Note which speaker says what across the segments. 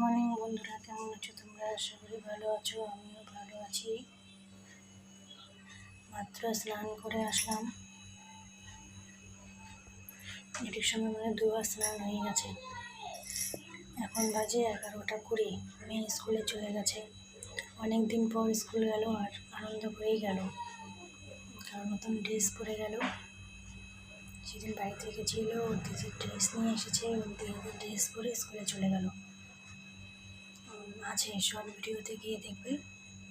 Speaker 1: Morning বন্ধুরা। কেমন আছো তোমরা? আশা করি ভালো আছো, আমিও ভালো আছি। মাত্র স্নান করে আসলাম। এটির সময় মানে দুবার স্নান হয়ে গেছে। এখন বাজে এগারোটা কুড়ি। মেয়ে স্কুলে চলে গেছে। অনেক দিন পর স্কুল গেল আর আনন্দ করেই গেল। কারণ নতুন ড্রেস পরে গেল। সেদিন বাড়ি থেকে ছিল ওর দিদির ড্রেস নিয়ে এসেছে ওর দিদির ড্রেস পরে স্কুলে চলে গেল। আছে শর্ট ভিডিওতে গিয়ে দেখবে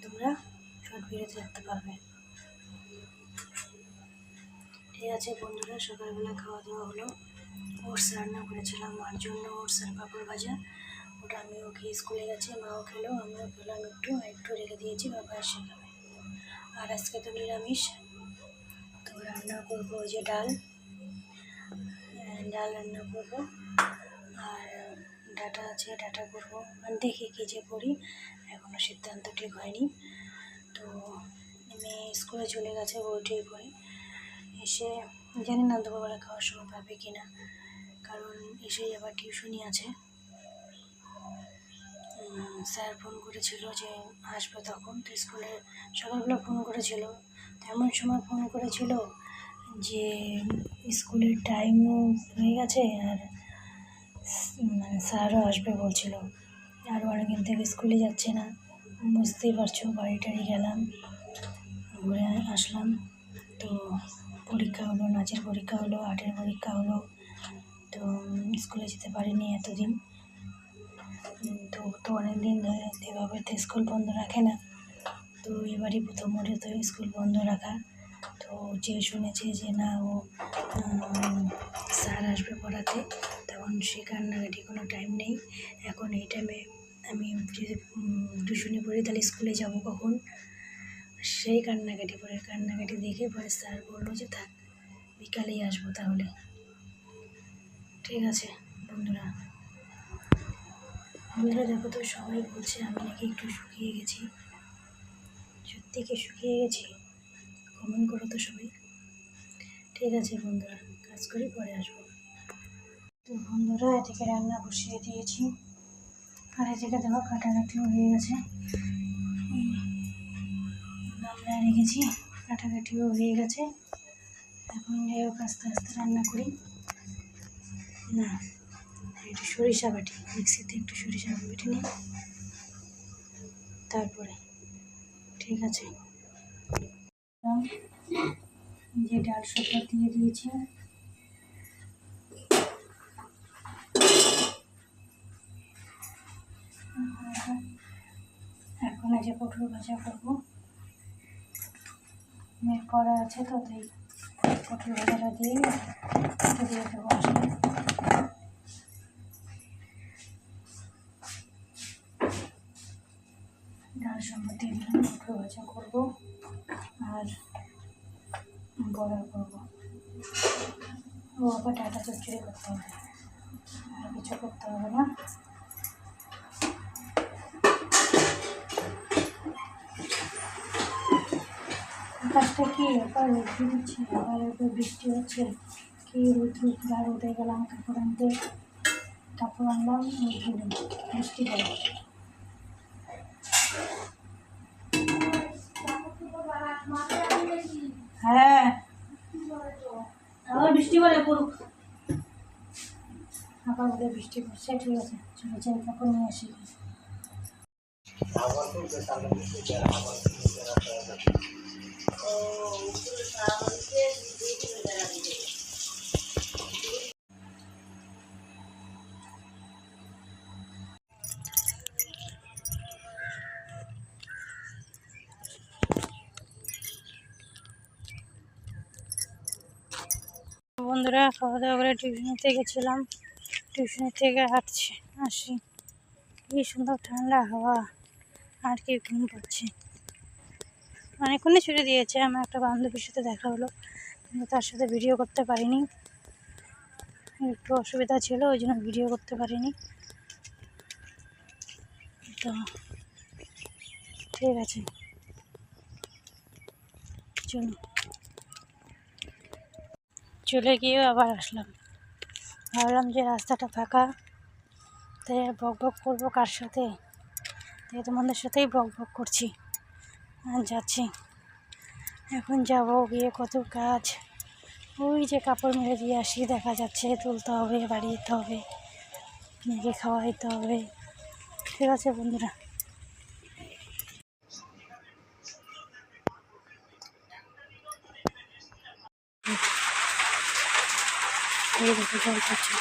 Speaker 1: তোমরা শর্ট ভিডিওতে দেখতে পারবে। ঠিক আছে বন্ধুরা, সকালবেলা খাওয়া দাওয়া হলো। ওটস রান্না করেছিলাম মার জন্য ওটস আর পাঁপড় ভাজা। ওটা আমি ওকে স্কুলে গেছে, মাও খেলো, আমিও খেলাম একটু একটু রেখে দিয়েছি, বাবা এসে খাবে। আর আজকে তো নিরামিষ, তো রান্না করব ওই যে ডাল ডাল রান্না করব। আর ডাটা আছে, ডাটা করব। আর দেখি কী যে করি। এখনও সিদ্ধান্ত ঠিক হয়নি। তো মেয়ে স্কুলে চলে গেছে বইটি করে এসে জানি না দুপুরবেলা খাওয়ার সময় পাবে কি না। কারণ এসেই আবার টিউশনই আছে। স্যার ফোন করেছিল যে আসবে তখন। তো স্কুলে সকালবেলা ফোন করেছিল। তেমন সময় ফোন করেছিল যে স্কুলের টাইমও হয়ে গেছে আর মানে স্যারও আসবে বলছিল। আর অনেকদিন থেকে স্কুলে যাচ্ছে না। বুঝতেই পারছ বাড়ি টাড়ি গেলাম। ঘুরে আসলাম। তো পরীক্ষা হলো, নাচের পরীক্ষা হলো, আর্টের পরীক্ষা হলো। তো স্কুলে যেতে পারিনি এতদিন। তো তো অনেক দিন ধরে এভাবে তো স্কুল বন্ধ রাখে না। তো এবারই প্রথম ওরে তো স্কুল বন্ধ রাখা। তো যে শুনেছে যে না ও স্যার আসবে পড়াতে, তখন সে কান্নাকাটি কোনো টাইম নেই। এখন এই টাইমে আমি যদি টিউশনি পড়ি, তাহলে স্কুলে যাব কখন? সেই কান্নাকাটি পরে, কান্নাকাটি দেখে পরে স্যার বলল যে থাক, বিকালেই আসব তাহলে। ঠিক আছে, বন্ধুরা। বন্ধুরা, দেখো তো সবাই বলছে আমি নাকি একটু শুকিয়ে গেছি। সত্যি কি শুকিয়ে গেছি? কমেন্ট করো তো সবাই। ঠিক আছে বন্ধুরা, কাজ করি, পরে আসব। তো বন্ধুরা, এদিকে রান্না বসিয়ে দিয়েছি। আর এদিকে দেখো কাটাকাটিও হয়ে গেছে। গামলায় রেখেছি কাটাকাটিও হয়ে গেছে। এখন যাই হোক, আস্তে আস্তে রান্না করি। না, একটু সরিষা বাটি, মিক্সিতে একটু সরিষা বাটি নিই। তারপরে, ঠিক আছে। যে ডাল সবটা দিয়ে দিয়েছি। এখন যে পটল ভাজা করব। মেয়ের পড়া আছে তো, তাই পটল ভাজাটা দিয়ে দিয়ে দেবো বড়া করব। ও, আবার ডাটা চচ্চড়ি করতে হবে। আর কিছু করতে হবে না। আকাশটা কি আবার রোদ্রু দিচ্ছে, আবার একটু বৃষ্টি হচ্ছে? কি রোদ্রু পুরা রোদে গেলাম, কাপড় আনতে। কাপড় আনলাম রোদ্রু বৃষ্টি পড়ে। হ্যাঁ। আবার বৃষ্টি পড়ে পড়ুক। আবার বলে বৃষ্টি পড়ছে ঠিক আছে। চলো যাই কাপড় নিয়ে আসি। বন্ধুরা খাওয়া দাওয়া করে টিউশনিতে গেছিলাম। টিউশনি থেকে হাঁটছি আসি কি সুন্দর ঠান্ডা হাওয়া, আর কি ঘুম পাচ্ছে। অনেকক্ষণই ছুটি দিয়েছে, আমার একটা বান্ধবীর সাথে দেখা হলো, কিন্তু তার সাথে ভিডিও করতে পারিনি। একটু অসুবিধা ছিল, ওই জন্য ভিডিও করতে পারিনি। তো, ঠিক আছে। চলো। চলে গিয়েও আবার আসলাম। ভাবলাম যে রাস্তাটা ফাঁকা। তাই বক বক করব কার সাথে? তাই তোমাদের সাথেই বক বক করছি। আর যাচ্ছি। এখন যাব গিয়ে কত কাজ। ওই যে কাপড় মেরে দিয়ে আসি, দেখা যাচ্ছে তুলতে হবে, বাড়ি যেতে হবে মেয়েকে খাওয়া দিতে হবে। ঠিক আছে বন্ধুরা। এই দেখো জল পড়ছে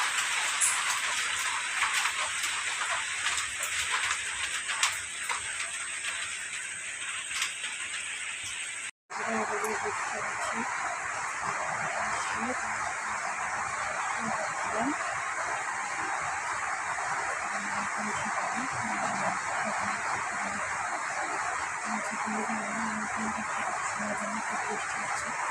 Speaker 1: Thank you.